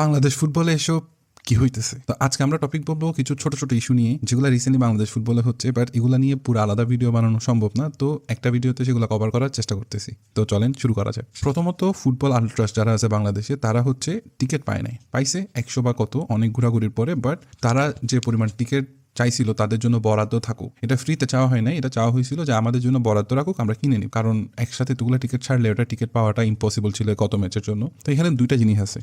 বাংলাদেশ ফুটবলে এসব কি হইতেছে? তো আজকে আমরা টপিক বলব কিছু ছোট ছোট ইস্যু নিয়ে, যেগুলো রিসেন্টলি বাংলাদেশ ফুটবলে হচ্ছে বাট এগুলো নিয়ে পুরো আলাদা ভিডিও বানানো সম্ভব না। তো একটা ভিডিওতে সেগুলো কভার করার চেষ্টা করতেছি। তো চলেন শুরু করা যাক। প্রথমত ফুটবল আলট্রাস যারা আছে বাংলাদেশে, তারা হচ্ছে টিকিট পায় নাই। পাইছে একশো বা কত, অনেক ঘোরাঘুরির পরে বাট তারা যে পরিমাণ টিকিট চাইছিল তাদের জন্য বরাদ্দ থাকুক। এটা ফ্রিতে চাওয়া হয় না এটা চাওয়া হয়েছিল যে আমাদের জন্য বরাদ্দ রাখুক, আমরা কিনে নিই কারণ একসাথে এতগুলো টিকিট ছাড়লে ওটা টিকিট পাওয়াটা ইম্পসিবল ছিল গত ম্যাচের জন্য। তো এখানে দুইটা জিনিস আছে।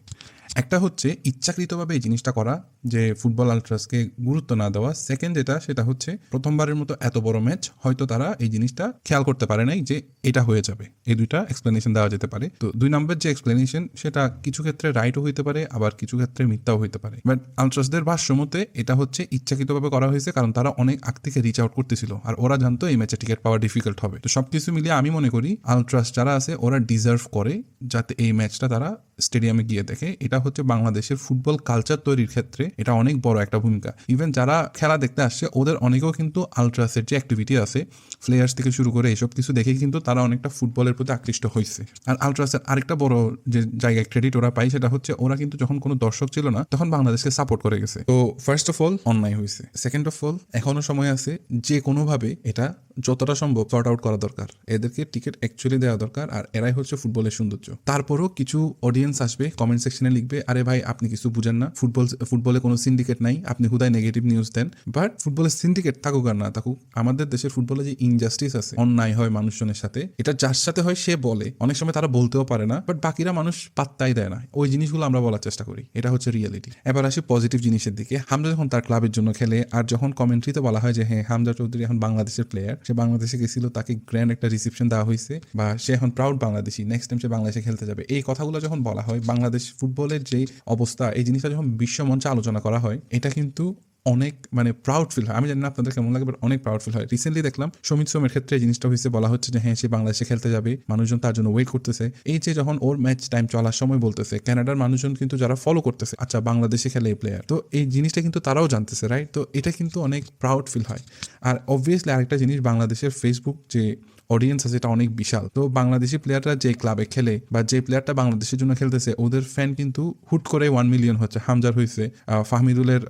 একটা হচ্ছে ইচ্ছাকৃতভাবে এই জিনিসটা করা, যে ফুটবল আলট্রাসকে গুরুত্ব না দেওয়া। সেকেন্ড যেটা, সেটা হচ্ছে প্রথমবারের মতো এত বড় ম্যাচ হয়তো তারা এই জিনিসটা খেয়াল করতে পারে নাই যে এটা হয়ে যাবে। এই দুইটা এক্সপ্লেনেশন দেওয়া যেতে পারে। তো দুই নম্বর যে এক্সপ্লেনেশন সেটা কিছু ক্ষেত্রে রাইটও হইতে পারে, আবার কিছু ক্ষেত্রে মিথ্যাও হইতে পারে। বাট আলট্রাসদের ভাষ্য মতে এটা হচ্ছে ইচ্ছাকৃতভাবে করা হয়েছে, কারণ তারা অনেক আগ থেকে রিচ আউট করতেছিল। আর ওরা জানতো এই ম্যাচে টিকিট পাওয়া ডিফিকাল্ট হবে। তো সবকিছু মিলিয়ে আমি মনে করি আলট্রাস যারা আছে, ওরা ডিজার্ভ করে যাতে এই ম্যাচটা তারা স্টেডিয়ামে গিয়ে দেখে। এটা হচ্ছে বাংলাদেশের ফুটবল কালচার তৈরির ক্ষেত্রে এটা অনেক বড় একটা ভূমিকা। ইভেন যারা খেলা দেখতে আসছে, ওদের অনেকেও কিন্তু আলট্রাসের যে অ্যাক্টিভিটি আছে প্লেয়ার্স থেকে শুরু করে এইসব কিছু দেখে কিন্তু তারা অনেকটা ফুটবলের প্রতি আকৃষ্ট হয়েছে। আর আলট্রাসের আরেকটা বড় যে জায়গায় ক্রেডিট ওরা পায়, সেটা হচ্ছে ওরা কিন্তু যখন কোনো দর্শক ছিল না, তখন বাংলাদেশকে সাপোর্ট করে গেছে। তো ফার্স্ট অফ অল অন্যায় হয়েছে। অফ অল এখনও সময় আছে যে কোনোভাবে এটা যতটা সম্ভব সর্ট আউট করা দরকার। এদেরকে টিকিট অ্যাকচুয়ালি দেওয়া দরকার আর এরাই হচ্ছে ফুটবলের সৌন্দর্য। তারপরও কিছু অডিয়েন্স আসবে কমেন্ট সেকশনে লিখবে, আরে ভাই, আপনি কিছু বুঝেন না। ফুটবল ফুটবলে কোনো সিন্ডিকেট নাই, আপনি হুদায় নেগেটিভ নিউজ দেন। বাট ফুটবলের সিন্ডিকেট থাকুক আর না থাকুক, আমাদের দেশের ফুটবলে যে ইনজাস্টিস আছে, অন্যায় হয় মানুষজনের সাথে, এটা যার সাথে হয় সে বলে। অনেক সময় তারা বলতেও পারে না বাট বাকিরা মানুষ পাত্তাই দেয় না। ওই জিনিসগুলো আমরা বলার চেষ্টা করি, এটা হচ্ছে রিয়েলিটি এবার আসি পজিটিভ জিনিসের দিকে। হামজা যখন তার ক্লাবের জন্য খেলে আর যখন কমেন্ট্রিতে বলা হয় যে হ্যাঁ হামজা চৌধুরী এখন বাংলাদেশের প্লেয়ার সে বাংলাদেশে গেছিল, তাকে গ্র্যান্ড একটা রিসিপশন দেওয়া হয়েছে, বা সে এখন প্রাউড বাংলাদেশি নেক্সট টাইম সে বাংলাদেশে খেলতে যাবে। এই কথাগুলো যখন বলা হয়, বাংলাদেশ ফুটবলের যে অবস্থা, এই জিনিসটা যখন বিশ্বমঞ্চে আলোচনা করা হয়, এটা কিন্তু অনেক মানে প্রাউড ফিল হয়। আমি জানি না আপনাদের কেমন লাগে বাট অনেক প্রাউড ফিল হয়। রিসেন্টলি দেখলাম সমিত সোমের ক্ষেত্রে এই জিনিসটা হয়েছে, বলা হচ্ছে যে হ্যাঁ সে বাংলাদেশে খেলতে যাবে, মানুষজন তার জন্য ওয়েট করতেছে। এই যে যখন ওর ম্যাচ টাইম চলার সময় বলতেছে কানাডার মানুষজন কিন্তু যারা ফলো করতেছে আচ্ছা বাংলাদেশে খেলে এই প্লেয়ার তো এই জিনিসটা কিন্তু তারাও জানতেছে রাইট তো এটা কিন্তু অনেক প্রাউড ফিল হয়। আর অবভিয়াসলি আরেকটা জিনিস বাংলাদেশের ফেসবুক যে অডিয়েন্স আছে, এটা অনেক বিশাল। তো বাংলাদেশি প্লেয়াররা যে ক্লাবে খেলে বা যে প্লেয়ারটা বাংলাদেশের জন্য খেলতেছে, ওদের ফ্যান কিন্তু হুট করে ওয়ান মিলিয়ন হচ্ছে। হামজার হয়েছে ফাহমিদুলের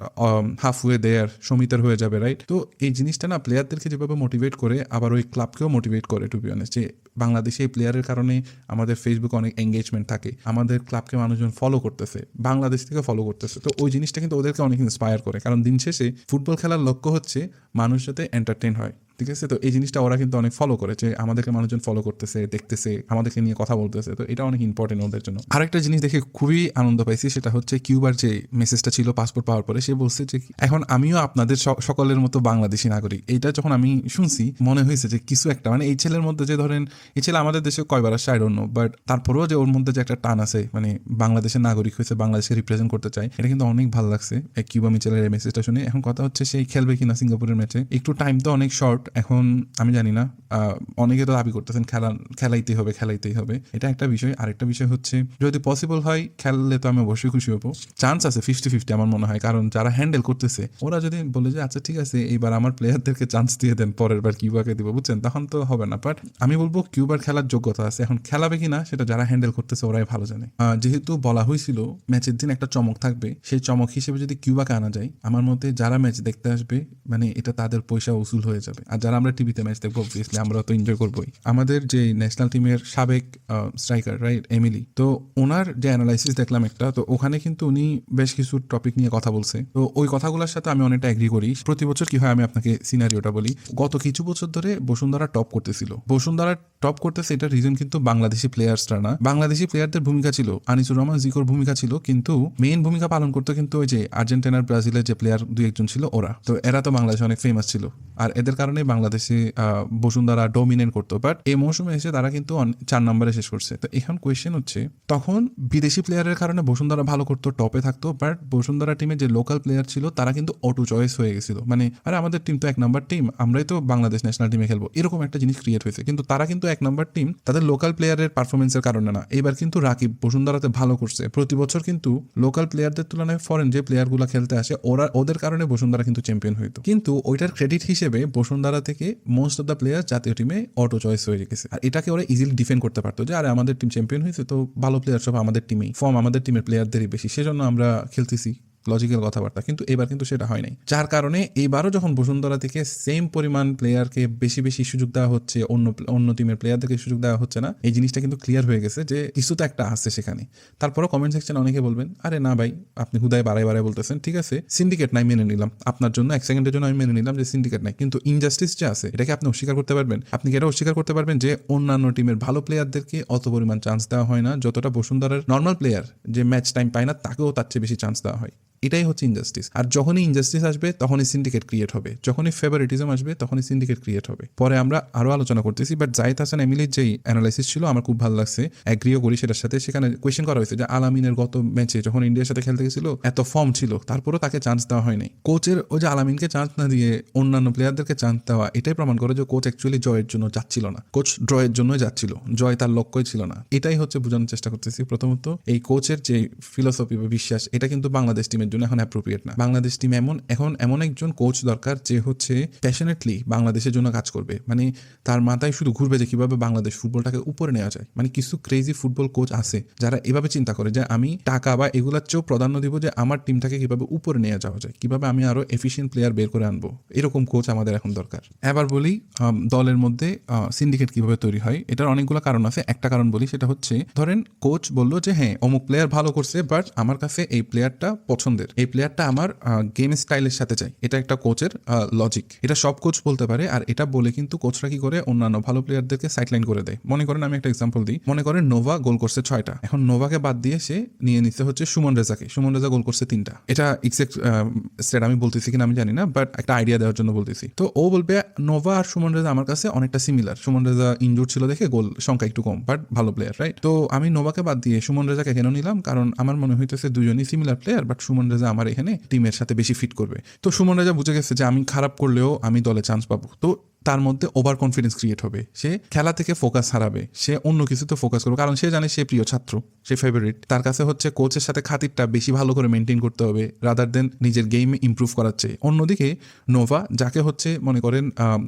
হাফ ওয়ে দেয়ার সমিতার হয়ে যাবে রাইট তো এই জিনিসটা না প্লেয়ারদেরকে যেভাবে মোটিভেট করে, আবার ওই ক্লাবকেও মোটিভেট করে টু বি অনেস্ট যে বাংলাদেশে এই প্লেয়ারের কারণে আমাদের ফেসবুকে অনেক এঙ্গেজমেন্ট থাকে, আমাদের ক্লাবকে মানুষজন ফলো করতেছে, বাংলাদেশ থেকে ফলো করতেছে। তো ওই জিনিসটা কিন্তু ওদেরকে অনেক ইন্সপায়ার করে। কারণ দিন শেষে ফুটবল খেলার লক্ষ্য হচ্ছে মানুষ যাতে এন্টারটেন হয়। ঠিক আছে? তো এই জিনিসটা ওরা কিন্তু অনেক ফলো করে যে আমাদেরকে মানুষজন ফলো করতেছে, দেখতেছে, আমাদেরকে নিয়ে কথা বলতেছে। তো এটা অনেক ইম্পর্টেন্ট ওদের জন্য। আরেকটা জিনিস দেখে খুবই আনন্দ পাইছি সেটা হচ্ছে কিউবার যে মেসেজটা ছিল পাসপোর্ট পাওয়ার পরে, সে বলছে যে এখন আমিও আপনাদের সকলের মতো বাংলাদেশি নাগরিক। এইটা যখন আমি শুনছি, মনে হয়েছে যে কিছু একটা মানে এই ছেলের মধ্যে যে ধরেন, এই ছেলে আমাদের দেশে কয়বার আসছে আই বাট তারপরেও যে ওর মধ্যে যে একটা টান আছে মানে বাংলাদেশের নাগরিক হয়েছে, বাংলাদেশকে রিপ্রেজেন্ট করতে চায়, এটা কিন্তু অনেক ভালো লাগছে। কিউবা মিচেলের মেসেজটা শুনে। এখন কথা হচ্ছে সেই খেলবে কিনা সিঙ্গাপুরের ম্যাচে একটু টাইম তো অনেক শর্ট এখন আমি জানি না অনেকে তো দাবি করতেছেন খেলা, খেলাইতেই হবে খেলাইতেই হবে। এটা একটা বিষয়। আরেকটা বিষয় হচ্ছে, যদি পসিবল হয়, খেললে তো আমি অবশ্যই খুশি হব। চান্স আছে ফিফটি ফিফটি আমার মনে হয়, কারণ যারা হ্যান্ডেল করতেছে, ওরা যদি বলে যে আচ্ছা ঠিক আছে, এইবার আমার প্লেয়ারদেরকে চান্স দিয়ে দেন পরের বার কিউবাকে দিব বুঝছেন? তখন তো হবে না। বাট আমি বলব কিউবার খেলার যোগ্যতা আছে। এখন খেলাবে কিনা, সেটা যারা হ্যান্ডেল করতেছে, ওরাই ভালো জানে। যেহেতু বলা হয়েছিল, ম্যাচের দিন একটা চমক থাকবে। সেই চমক হিসেবে যদি কিউবাকে আনা যায়, আমার মতে যারা ম্যাচ দেখতে আসবে মানে এটা তাদের পয়সা উসুল হয়ে যাবে। আর যারা আমরা টিভিতে ম্যাচ দেখব অবভিয়াসলি আমরা তো এনজয় করবোই। আমাদের যে ন্যাশনাল টিমের সাবেক স্ট্রাইকার রাইট এমিলি তো ওনার যে অ্যানালাইসিস দেখলাম একটা, তো ওখানে কিন্তু উনি বেশ কিছু টপিক নিয়ে কথা বলছে। তো ওই কথাগুলোর সাথে আমি অনেকটা এগ্রি করি। প্রতি বছর কি হয়, আমি আপনাকে সিনারিওটা বলি। গত কিছু বছর ধরে বসুন্ধরা টপ করতেছিল। বসুন্ধরা টপ করতেছে এটা রিজন কিন্তু বাংলাদেশি প্লেয়ার্সরা না। বাংলাদেশি প্লেয়ারদের ভূমিকা ছিল, আনিসুর রহমান জিকোর ভূমিকা ছিল, কিন্তু মেইন ভূমিকা পালন করতো কিন্তু ওই যে আর্জেন্টিনার, ব্রাজিলের যে প্লেয়ার দুই একজন ছিল ওরা। তো এরা তো বাংলাদেশে অনেক ফেমাস ছিল। আর এদের কারণে বাংলাদেশে বসুন্ধরা ডমিনেট করতো। বাট এই মৌসুমে এসে তারা কিন্তু চার নম্বরে শেষ করছে। তো এখন কোয়েশ্চেন হচ্ছে, তখন বিদেশি প্লেয়ারের কারণে বসুন্ধরা ভালো করতো টপে থাকতো বাট বসুন্ধরা টিমে যে লোকাল প্লেয়ার ছিল, তারা কিন্তু অটো চয়েস হয়ে গেছিল। মানে আরে আমাদের টিম তো এক নাম্বার টিম আমরাই তো বাংলাদেশ ন্যাশনাল টিমে খেলব। এরকম একটা জিনিস ক্রিয়েট হয়েছে। কিন্তু তারা কিন্তু এক নাম্বার টিম তাদের লোকাল প্লেয়ারের পারফরমেন্সের কারণে না। এবার কিন্তু রাকিব বসুন্ধরাতে ভালো করছে। প্রতি বছর কিন্তু লোকাল প্লেয়ারদের তুলনায় ফরেন যে প্লেয়ারগুলো খেলতে আসে, ওরা, ওদের কারণে বসুন্ধরা কিন্তু চ্যাম্পিয়ন হইতো। কিন্তু ওইটার ক্রেডিট হিসেবে বসুন্ধরা থেকে মোস্ট অফ দ্য প্লেয়ার জাতীয় টিমে অটো চয়েস হয়ে গেছে। আর এটাকে ওরা ইজিলি ডিফেন্ড করতে পারতো যে, আরে, আমাদের টিম চ্যাম্পিয়ন হয়েছে তো ভালো প্লেয়ার সব আমাদের টিমেই ফর্ম আমাদের টিমের প্লেয়ারদেরই বেশি। সেজন্য আমরা খেলতেছি। লজিক্যাল কথাবার্তা, কিন্তু এবার কিন্তু সেটা হয় নাই। যার কারণে এবারও যখন বসুন্ধরা থেকে সেম পরিমাণ প্লেয়ারকে বেশি বেশি সুযোগ দেওয়া হচ্ছে, অন্য অন্য টিমের প্লেয়ারদেরকে সুযোগ দেওয়া হচ্ছে না, এই জিনিসটা কিন্তু ক্লিয়ার হয়ে গেছে যে কিছু তো একটা আছে সেখানে। তারপরও কমেন্ট সেকশনে অনেকে বলবেন, আরে না ভাই, আপনি হুদায় বাড়াই বাড়াই বলতেছেন, ঠিক আছে সিন্ডিকেট নাই মেনে নিলাম। আপনার জন্য এক সেকেন্ডের জন্য আমি মেনে নিলাম যে সিন্ডিকেট নাই। কিন্তু ইনজাস্টিস যে আছে, এটাকে আপনি অস্বীকার করতে পারবেন। আপনি কি এটা অস্বীকার করতে পারবেন যে অন্যান্য টিমের ভালো প্লেয়ারদেরকে অত পরিমাণ চান্স দেওয়া হয় না, যতটা বসুন্ধরার নর্মাল প্লেয়ার যে ম্যাচ টাইম পায় না, তাকেও তার চেয়ে বেশি চান্স দেওয়া হয়? এটাই হচ্ছে ইনজাস্টিস আর যখনই ইনজাস্টিস আসবে, তখনই সিন্ডিকেট ক্রিয়েট হবে। যখনই ফেভারিটিজম আসবে, তখনই সিন্ডিকেট ক্রিয়েট হবে। পরে আমরা আরও আলোচনা করতেছি বাট জাহিদ হাসান এমিলির যেই অ্যানালাইসিস ছিল, আমার খুব ভালো লাগছে। অ্যাগ্রিও করি সেটার সাথে। সেখানে কোয়েশ্চেন করা হয়েছে যে আলামিনের গত ম্যাচে যখন ইন্ডিয়ার সাথে খেলতে গেছিল, এত ফর্ম ছিল, তারপরেও তাকে চান্স দেওয়া হয়নি কোচের ওই যে আলামিনকে চান্স না দিয়ে অন্যান্য প্লেয়ারদেরকে চান্স দেওয়া, এটাই প্রমাণ করে যে কোচ অ্যাকচুয়ালি জয়ের জন্য যাচ্ছিল না। কোচ ড্রয়ের জন্যই যাচ্ছিল, জয় তার লক্ষ্যই ছিল না। এটাই হচ্ছে বোঝানোর চেষ্টা করতেছি। প্রথমত, এই কোচের যে ফিলোসফি বা বিশ্বাস, এটা কিন্তু বাংলাদেশ টিমের জন্য এখন অ্যাপ্রোপ্রিয়েট না। বাংলাদেশ টিম এমন, এখন এমন একজন কোচ দরকার যে হচ্ছে প্যাশনেটলি বাংলাদেশের জন্য কাজ করবে। মানে তার মাথায় শুধু ঘুরবে যে কীভাবে বাংলাদেশ ফুটবলটাকে উপরে নেওয়া যায়। মানে কিছু ক্রেজি ফুটবল কোচ আছে যারা এভাবে চিন্তা করে যে আমি টাকা বা এগুলার চেয়েও প্রাধান্য দিব যে আমার টিমটাকে কীভাবে উপরে নিয়ে যাওয়া যায়, কীভাবে আমি আরও এফিসিয়েন্ট প্লেয়ার বের করে আনব। এরকম কোচ আমাদের এখন দরকার। এবার বলি দলের মধ্যে সিন্ডিকেট কীভাবে তৈরি হয়, এটার অনেকগুলো কারণ আছে। একটা কারণ বলি, সেটা হচ্ছে ধরেন কোচ বলল যে হ্যাঁ অমুক প্লেয়ার ভালো করছে বাট আমার কাছে এই প্লেয়ারটা পছন্দের। এই প্লেয়ারটা আমার গেম স্টাইলের সাথে চাই। এটা একটা কোচের লজিক এটা সব কোচ বলতে পারে, আর এটা বলে কিন্তু কোচরা কি করে? অন্যান্য ভালো প্লেয়ারদেরকে সাইডলাইন করে দেয়। মনে করেন আমি একটা এক্সাম্পল দিই। মনে করেন নোভা গোল করছে ছয়টা। এখন নোভাকে বাদ দিয়ে সে নিয়ে নিতে হচ্ছে সুমন রেজাকে। সুমন রেজা গোল করছে তিনটা। এটা এক্সাক্ট স্টেট আমি বলতেছি কিনা আমি জানি না বাট একটা আইডিয়া দেওয়ার জন্য বলতেছি। তো ও বলবে, নোভা আর সুমন রেজা আমার কাছে অনেকটা সিমিলার সুমন রেজা ইনজুর ছিল দেখে গোল সংখ্যা একটু কম বাট ভালো প্লেয়ার রাইট তো আমি নোভাকে বাদ দিয়ে সুমন রেজাকে কেন নিলাম? কারণ আমার মনে হইতেছে দুজনই similar player but Suman Reza আমার এখানে টিমের সাথে বেশি ফিট করবে। তো সুমন রাজা বুঝে গেছে যে আমি খারাপ করলেও আমি দলে চান্স পাবো। তো তার মধ্যে ওভার কনফিডেন্স ক্রিয়েট হবে। সে খেলা থেকে ফোকাস হারাবে। সে অন্য কিছুতে ফোকাস করবে। কারণ সে জানে সে প্রিয় ছাত্র, সে ফেভারিট তার কাছে হচ্ছে কোচের সাথে খাতিরটা বেশি ভালো করে মেনটেন করতে হবে রাদার দেন নিজের গেম ইমপ্রুভ করাচ্ছে অন্যদিকে নোভা, যাকে হচ্ছে মনে করেন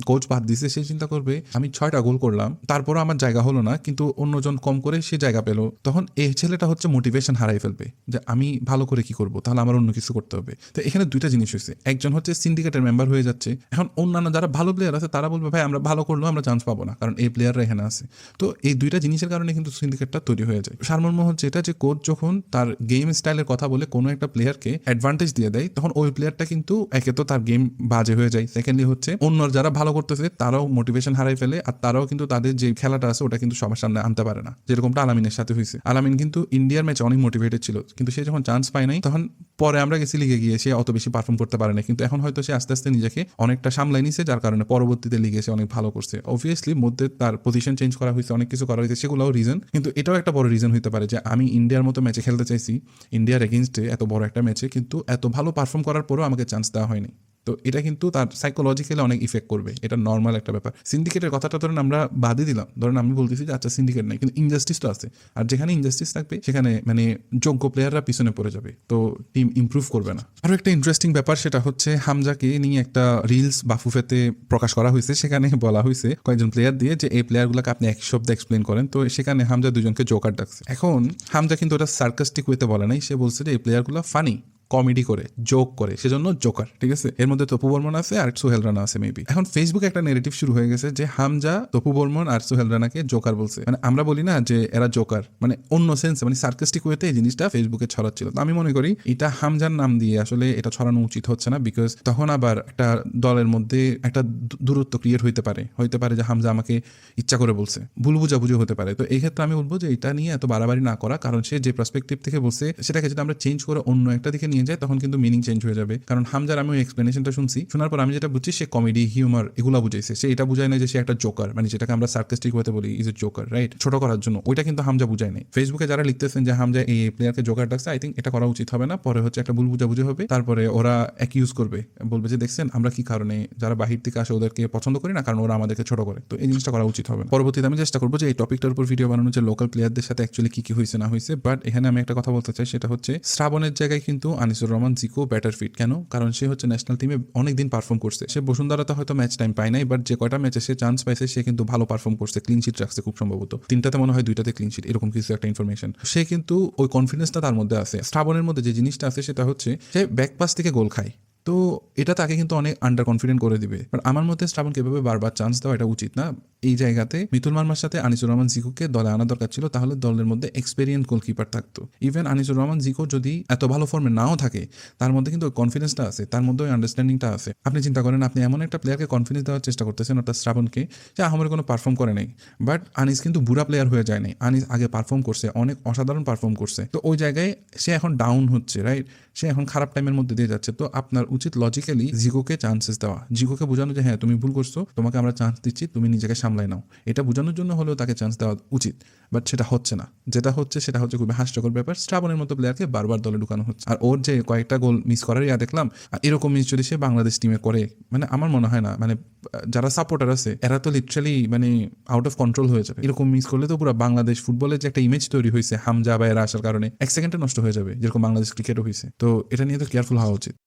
কোচ বাদ দিছে, সে চিন্তা করবে, আমি ছয়টা গোল করলাম, তারপরও আমার জায়গা হলো না, কিন্তু অন্যজন কম করে সে জায়গা পেল। তখন এই ছেলেটা হচ্ছে মোটিভেশন হারাই ফেলবে, যে আমি ভালো করে কি করব, তাহলে আমার অন্য কিছু করতে হবে। তো এখানে দুইটা জিনিস হয়েছে। একজন হচ্ছে সিন্ডিকেটের মেম্বার হয়ে যাচ্ছে। এখন অন্যান্য যারা ভালো প্লেয়ার আছে, তারা বলবে, ভাই, আমরা ভালো করলেও আমরা চান্স পাবো না, কারণ এই প্লেয়াররা এখানে আছে। তো এই দুইটা জিনিসের কারণে কিন্তু সিন্ডিকেটটা তৈরি হয়ে যায়। সারমর্ম হচ্ছে এটা যে কোচ যখন তার গেম স্টাইলের কথা বলে কোনো একটা প্লেয়ারকে অ্যাডভান্টেজ দিয়ে দেয়, তখন ওই প্লেয়ারটা কিন্তু একে তো তার গেম বাজে হয়ে যায়। সেকেন্ডলি হচ্ছে অন্য যারা ভালো করতেছে, তারাও মোটিভেশন হারাই ফেলে, আর তারাও কিন্তু তাদের যে খেলাটা আছে, ওটা কিন্তু সবার সামনে আনতে পারে না। যেরকমটা আলামিনের সাথে হয়েছে। আলামিন কিন্তু ইন্ডিয়ার ম্যাচে অনেক মোটিভেটেড ছিল, কিন্তু সে যখন চান্স পায় নাই, তখন পরে আমরা গেছি লিগে গিয়ে সে অত বেশি পারফর্ম করতে পারে না কিন্তু এখন হয়তো সে আস্তে আস্তে নিজেকে অনেকটা সামলাই নিছে, যার কারণে পরবর্তীতে লিগে সে অনেক ভালো করছে। অবভিয়াসলি মধ্যে তার পজিশন চেঞ্জ করা হয়েছে, অনেক কিছু করা হয়েছে, সেগুলোও রিজন কিন্তু এটাও একটা বড় রিজন হতে পারে যে আমি ইন্ডিয়ার মতো ম্যাচে খেলতে চাইছি ইন্ডিয়ার এগেনস্টে এত বড় একটা ম্যাচে কিন্তু এত ভালো পারফর্ম করার পরেও আমাকে চান্স দেওয়া হয়নি। তো এটা কিন্তু তার সাইকোলজিক্যালি অনেক ইফেক্ট করবে। এটা নর্মাল একটা ব্যাপার। সিন্ডিকেটের কথাটা ধরেন আমরা বাদই দিলাম। ধরেন আমি বলতেছি যে আচ্ছা সিন্ডিকেট নাই। কিন্তু ইনজাস্টিস তো আছে। আর যেখানে ইনজাস্টিস থাকবে, সেখানে মানে যোগ্য প্লেয়াররা পিছনে পড়ে যাবে। তো টিম ইমপ্রুভ করবে না। আরও একটা ইন্টারেস্টিং ব্যাপার সেটা হচ্ছে, হামজাকে নিয়ে একটা রিলস বাফুফেতে প্রকাশ করা হয়েছে। সেখানে বলা হয়েছে কয়েকজন প্লেয়ার দিয়ে যে, এই প্লেয়ারগুলোকে আপনি এক শব্দে এক্সপ্লেন করেন। তো সেখানে হামজা দুজনকে জোকার ডাকছে। এখন হামজা কিন্তু ওটা সার্কাস্টিক ওয়েতে বলে নাই। সে বলছে যে, এই প্লেয়ারগুলো ফানি কমেডি করে জোক করে, সেজন্য জোকার ঠিক আছে? এর মধ্যে তপু বর্মন আছে আর সোহেল রানা আছে মেবি এখন ফেসবুকে একটা নেগেটিভ শুরু হয়ে গেছে যে হামজা, তপু বর্মন আর সোহেল রানাকে জোকার বলছে। মানে আমরা বলি না যে এরা জোকার মানে অন্য সেন্সে মানে সার্কাস্টিক ওয়েতে এই জিনিসটা ফেসবুকে ছড়াচ্ছিল। তো আমি মনে করি এটা হামজার নাম দিয়ে আসলে এটা ছড়ানো উচিত হচ্ছে না বিকজ তখন আবার একটা দলের মধ্যে একটা দূরত্ব ক্রিয়েট হইতে পারে। হইতে পারে যে হামজা আমাকে ইচ্ছা করে বলছে। ভুল বুঝাবুঝি হতে পারে। তো এই ক্ষেত্রে আমি বলব যে এটা নিয়ে এত বাড়াবাড়ি না করা, কারণ সে যে পার্সপেক্টিভ থেকে বলছে, সেটাকে যদি আমরা চেঞ্জ করে অন্য একটা দিকে নিয়ে যাই তখন কিন্তু মিনিং চেঞ্জ হয়ে যাবে। কারণ হামজার, আমি ওই এক্সপ্লেনেশনটা শুনছি। শোনার পর আমি যেটা বুঝছি, সে কমেডি হিউমার এগুলো বুঝাইছে। সে এটা বুঝায় না যে সে একটা জোকার মানে যেটাকে আমরা সার্কাস্টিক হতে বলি ইজ এ জোকার রাইট ছোট করার জন্য। ওইটা কিন্তু হামজা বুঝায় নাই। ফেসবুকে যারা লিখতেছেন যে হামজা এই প্লেয়ারকে জোকার ডাকছে আই থিঙ্ক এটা করা উচিত হবে না। পরে হচ্ছে একটা ভুল বুঝাবুঝি হবে। তারপরে ওরা অ্যাকিউজ করবে। বলবে যে, দেখছেন, আমরা কি কারণে যারা বাহির থেকে আসে ওদেরকে পছন্দ করি না? কারণ ওরা আমাদেরকে ছোট করে। তো এই জিনিসটা করা উচিত হবে। পরবর্তীতে আমি চেষ্টা করব যে এই টপিকটার উপর ভিডিও বানানো যে লোকাল প্লেয়ারদের সাথে অ্যাকচুয়ালি কি কি হয়েছে না হয়েছে বাট এখানে আমি একটা কথা বলতে চাই, সেটা হচ্ছে শ্রাবণের জায়গায় কিন্তু আনিসুর রহমান জিকো ব্যাটার ফিট। কেন? কারণ সে হচ্ছে ন্যাশনাল টিমে অনেক দিন পারফর্ম করছে। সে বসুন্ধরা তো হয়তো ম্যাচ টাইম পায় নাই বাট যে কয়টা ম্যাচে সে চান্স পাইছে, সে কিন্তু ভালো পারফর্ম করছে ক্লিন শিট রাখছে খুব সম্ভবত। তিনটাতে মনে হয় দুইটাতে ক্লিন শিট এরকম কিছু একটা ইনফরমেশন সে কিন্তু ওই কনফিডেন্সটা তার মধ্যে আছে। স্টাবনের মধ্যে যে জিনিসটা আছে, সেটা হচ্ছে সে ব্যাকপাস থেকে গোল খায়। তো এটা তাকে কিন্তু অনেক আন্ডার কনফিডেন্ট করে দিবে। বাট আমার মতে শ্রাবণকে এভাবে বারবার চান্স দেওয়া এটা উচিত না। এই জায়গাতে মিতুল মার্মার সাথে আনিসুর রহমান জিকুকে দলে আনা দরকার ছিল, তাহলে দলের মধ্যে এক্সপেরিয়েন্স গোলকিপার থাকতো। ইভেন আনিসুর রহমান জিকো যদি এত ভালো ফর্মে নাও থাকে, তার মধ্যে কিন্তু কনফিডেন্সটা আছে, তার মধ্যে ওই আন্ডারস্ট্যান্ডিংটা আছে। আপনি চিন্তা করেন, আপনি এমন একটা প্লেয়ারকে কনফিডেন্স দেওয়ার চেষ্টা করতেছেন, অর্থাৎ শ্রাবণকে, যে আমার কোনো পারফর্ম করে নাই। বাট আনিস কিন্তু বুড়া প্লেয়ার হয়ে যায় নাই। আনিস আগে পারফর্ম করছে, অনেক অসাধারণ পারফর্ম করছে। তো ওই জায়গায় সে এখন ডাউন হচ্ছে রাইট সে এখন খারাপ টাইমের মধ্যে দিয়ে যাচ্ছে। তো আপনার উচিত লজিক্যালি জিগোকে চান্সেস দেওয়া। জিগোকে বোঝানো যে হ্যাঁ তুমি ভুল করছ, তোমাকে আমরা চান্স দিচ্ছি, তুমি নিজেকে সামলাই নাও। এটা বোঝানোর জন্য হলেও তাকে চান্স দেওয়া উচিত। বাট সেটা হচ্ছে না। যেটা হচ্ছে, সেটা হচ্ছে খুবই হাস্যকর ব্যাপার। স্ট্রাবনের মতো প্লেয়ারকে বারবার দলে ঢুকানো হচ্ছে। আর ওর যে কয়েকটা গোল মিস করার ইয়া দেখলাম এরকম মিস যদি সে বাংলাদেশ টিমে করে মানে আমার মনে হয় না মানে যারা সাপোর্টার আছে, এরা তো লিটারালি মানে আউট অফ কন্ট্রোল হয়ে যাবে। এরকম মিস করলে তো পুরো বাংলাদেশ ফুটবলের যে একটা ইমেজ তৈরি হয়েছে, হামজা বা এরা আসার কারণে, এক সেকেন্ডে নষ্ট হয়ে যাবে, যেরকম বাংলাদেশ ক্রিকেটও হয়েছে। তো এটা নিয়ে তো কেয়ারফুল হওয়া উচিত।